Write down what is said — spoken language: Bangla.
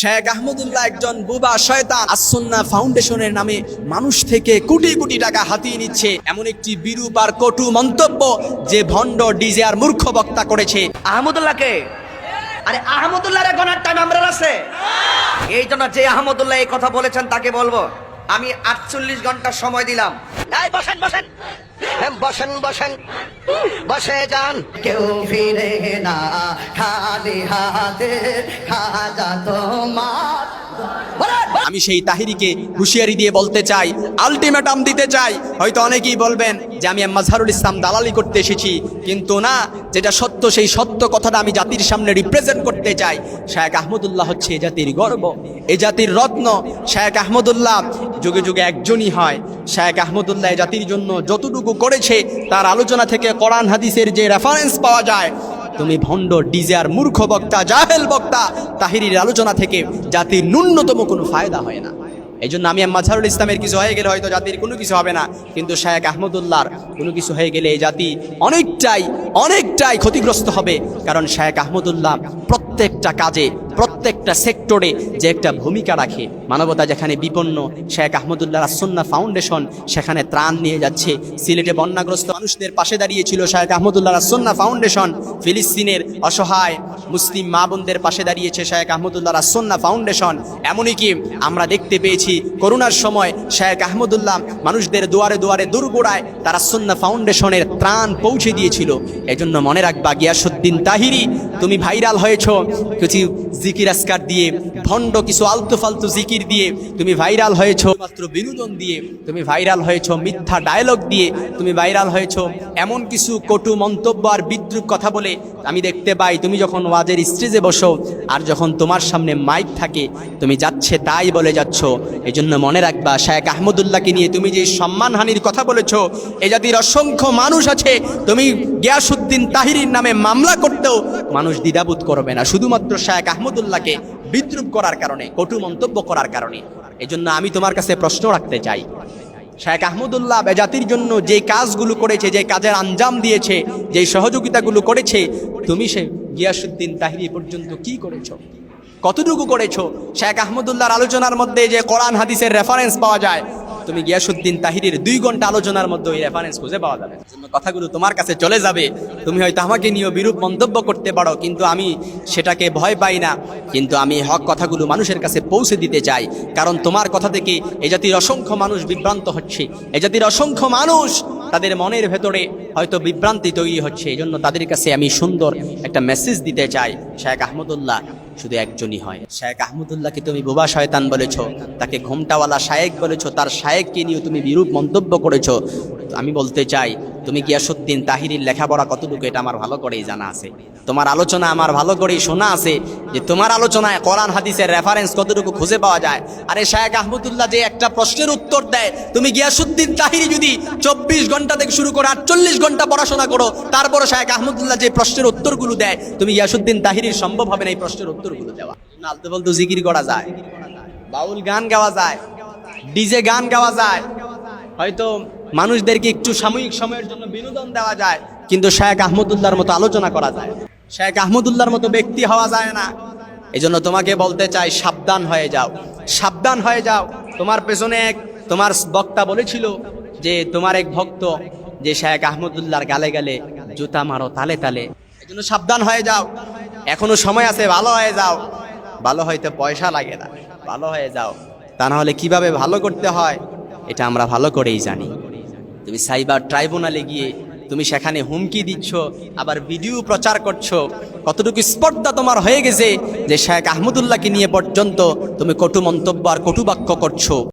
শেখ আহমদুল্লাহ একজন বুবা শয়তান। আসন্না ফাউন্ডেশনের নামে মানুষ থেকে কোটি কোটি টাকা হাতিয়ে নিচ্ছে। এমন একটি বিরূপ আর কটু মন্তব্য যে ভণ্ড ডিজে আর মূর্খ বক্তা করেছে। আহমদুল্লাহকে? আরে আহমদুল্লাহর গণার টাইম আমরা আছে। এই জন্য যে আহমদুল্লাহ এই কথা বলেছেন তাকে বলব। আমি আটচল্লিশ ঘণ্টা সময় দিলাম। বসেন বসেন। হ্যাঁ, বসেন বসেন। বসে যান। কেউ ফিরে না খালি হাতে খাজা তোমার। আমি সেই তাহিরিকে হুঁশিয়ারি দিয়ে বলতে চাই আলটিমেটাম দিতে চাই। হয়তো অনেকেই বলবেন যে আমি মাজহারুল ইসলাম দালালি করতে এসেছি, কিন্তু না, যেটা সত্য সেই সত্য কথাটা আমি জাতির সামনে রিপ্রেজেন্ট করতে চাই। শেখ আহমদুল্লাহ হচ্ছে এ জাতির গর্ব, এ জাতির রত্ন। শেখ আহমদুল্লাহ যুগে যুগে একজনই হয়। শেখ আহমদুল্লাহ জাতির জন্য যতটুকু করেছে, তার আলোচনা থেকে কোরআন, হাদিসের যে রেফারেন্স পাওয়া যায় তুমি ভণ্ড ডিজে আর মূর্খ বক্তা, জাহেল বক্তা, তাহিরির আলোচনা থেকে জাতির ন্যূনতম কোনো ফায়দা হয় না। এই জন্য আমি মাঝারুল ইসলামের কিছু হয়ে গেলে হয়তো জাতির কোনো কিছু হবে না। কিন্তু শায়েক আহমদুল্লাহর কোনো কিছু হয়ে গেলে এই জাতি অনেকটাই অনেকটাই ক্ষতিগ্রস্ত হবে। কারণ শায়েক আহমদুল্লাহ প্রত্যেকটা কাজে প্রত্যেকটা সেক্টরে যে একটা ভূমিকা রাখে। মানবতা যেখানে বিপন্ন, শেখ আহমদুল্লাহ রাসন্না ফাউন্ডেশন সেখানে ত্রাণ নিয়ে যাচ্ছে। সিলেটে বন্যাগ্রস্ত মানুষদের পাশে দাঁড়িয়েছিল শেখ আহমদুল্লাহ রাসন্না ফাউন্ডেশন। ফিলিস্তিনের অসহায় মুসলিম মা বোনদের পাশে দাঁড়িয়েছে শেখ আহমদুল্লাহ রাসন্না ফাউন্ডেশন। এমনই কি আমরা দেখতে পেয়েছি, করোনার সময় শেখ আহমদুল্লাহ মানুষদের দুয়ারে দুয়ারে দুর্গোড়ায় তারা সন্না ফাউন্ডেশনের ত্রাণ পৌঁছে দিয়েছিল। এজন্য মনে রাখবা গিয়াসুদ্দিন তাহিরি, তুমি ভাইরাল হয়েছ। কিছু জিকির আসকার দিয়ে, ভণ্ড কিছু আলতু ফালতু জিকির দিয়ে, তুমি ভাইরাল হয়েছ মাত্র বিনোদন দিয়ে, তুমি ভাইরাল হয়েছ মিথ্যা ডায়লগ দিয়ে, তুমি ভাইরাল হয়েছ এমন কিছু কটু মন্তব্য আর বিদ্রুপ কথা বলে, আমি দেখতে পাই তুমি যখন ওয়াজের স্টেজে বসো আর যখন তোমার সামনে মাইক থাকে, তুমি যাচ্ছে তাই বলে যাচ্ছ। এই জন্য মনে রাখবা শায়েক আহমদুল্লাহকে নিয়ে তুমি যে সম্মানহানির কথা বলেছ, এ জাতির অসংখ্য মানুষ আছে, তুমি গিয়াসুদ্দিন তাহিরির নামে মামলা করতেও মানুষ দ্বিধাবোধ করবে না। শুধুমাত্র শায়েক আহমদুল্লাহকে বিদ্রুপ করার কারণে, কটু মন্তব্য করার কারণে। এই জন্য আমি তোমার কাছে প্রশ্ন রাখতে চাই। শেখ আহমদুল্লাহ বেজাতির জন্য যে কাজগুলো করেছে, যে কাজের আঞ্জাম দিয়েছে, যে সহযোগিতাগুলো করেছে, তুমি সে গিয়াসুদ্দিন তাহিরি পর্যন্ত কি করেছ? কতটুকু করেছ? শেখ আহমদুল্লাহর আলোচনার মধ্যে যে কোরআন হাদিসের রেফারেন্স পাওয়া যায়, তুমি গিয়াসুদ্দিন তাহিরের দুই ঘণ্টা আলোচনার মধ্যে ওই রেফারেন্স খুঁজে পাওয়া যাবে। কথাগুলো তোমার কাছে চলে যাবে। তুমি হয়তো আমাকে নিয়েও বিরূপ মন্তব্য করতে পারো, কিন্তু আমি সেটাকে ভয় পাই না। কিন্তু আমি হক কথাগুলো মানুষের কাছে পৌঁছে দিতে চাই। কারণ তোমার কথা থেকে এ জাতির অসংখ্য মানুষ বিভ্রান্ত হচ্ছে। এ জাতির অসংখ্য মানুষ তাদের মনের ভেতরে হয়তো বিভ্রান্তি তৈরি হচ্ছে এই জন্য তাদের কাছে আমি সুন্দর একটা মেসেজ দিতে চাই। শেখ আহমদুল্লাহ শুধু একজনই হয়। শেখ আহমদুল্লাহকে তুমি বোবা শয়তান বলেছ, তাকে ঘুমটাওয়ালা শায়েক বলেছ, তার শায়েককে নিয়ে তুমি বিরূপ মন্তব্য করেছ। আমি বলতে চাই তুমি গিয়াসুদ্দিন তাহিরির লেখাপড়া কতটুকু? এটা আমার ভালো করেই জানা আছে। তোমার আলোচনা আমার ভালো করেই শোনা আছে যে তোমার আলোচনায় কোরআন হাদিসের রেফারেন্স কতটুকু খুঁজে পাওয়া যায়? আরে শায়েক আহমদুল্লাহ যে একটা প্রশ্নের উত্তর দেয়, তুমি গিয়াসুদ্দিন তাহিরি যদি চব্বিশ ঘণ্টা থেকে শুরু করে আটচল্লিশ ঘণ্টা পড়াশোনা করো, তারপরে শায়েক আহমদুল্লাহ যে প্রশ্নের উত্তরগুলো দেয়, তুমি গিয়াসুদ্দিন তাহিরির সম্ভব হবে না এই প্রশ্নের উত্তরগুলো দেওয়া? আলতু বলতু জিকির করা যায়। বাউল গান গাওয়া যায়। ডিজে গান গাওয়া যায়। হয়তো মানুষদেরকে একটু সাময়িক সময়ের জন্য বিনোদন দেওয়া যায়, কিন্তু শেখ আহমদুল্লাহর মতো আলোচনা করা যায়। শেখ আহমদুল্লাহর মতো ব্যক্তি হওয়া যায় না। এই জন্য তোমাকে বলতে চাই, সাবধান হয়ে যাও। সাবধান হয়ে যাও। তোমার পেছনে এক, তোমার বক্তা বলেছিল যে, তোমার এক ভক্ত যে শেখ আহমদুল্লাহর গালে গালে জুতা মারো তালে তালে। এই জন্য সাবধান হয়ে যাও। এখনও সময় আছে, ভালো হয়ে যাও। ভালো হইতে পয়সা লাগে না। ভালো হয়ে যাও। তা না হলে কীভাবে ভালো করতে হয়, এটা আমরা ভালো করেই জানি। তুমি সাইবার ট্রাইব্যুনালে গিয়ে তুমি সেখানে হুমকি দিচ্ছ, আবার ভিডিও প্রচার করছ। কতটুকু স্পর্ধা তোমার হয়ে গেছে যে শেখ আহমদুল্লাহকে নিয়ে পর্যন্ত তুমি কটু মন্তব্য আর কটু বাক্য করছ।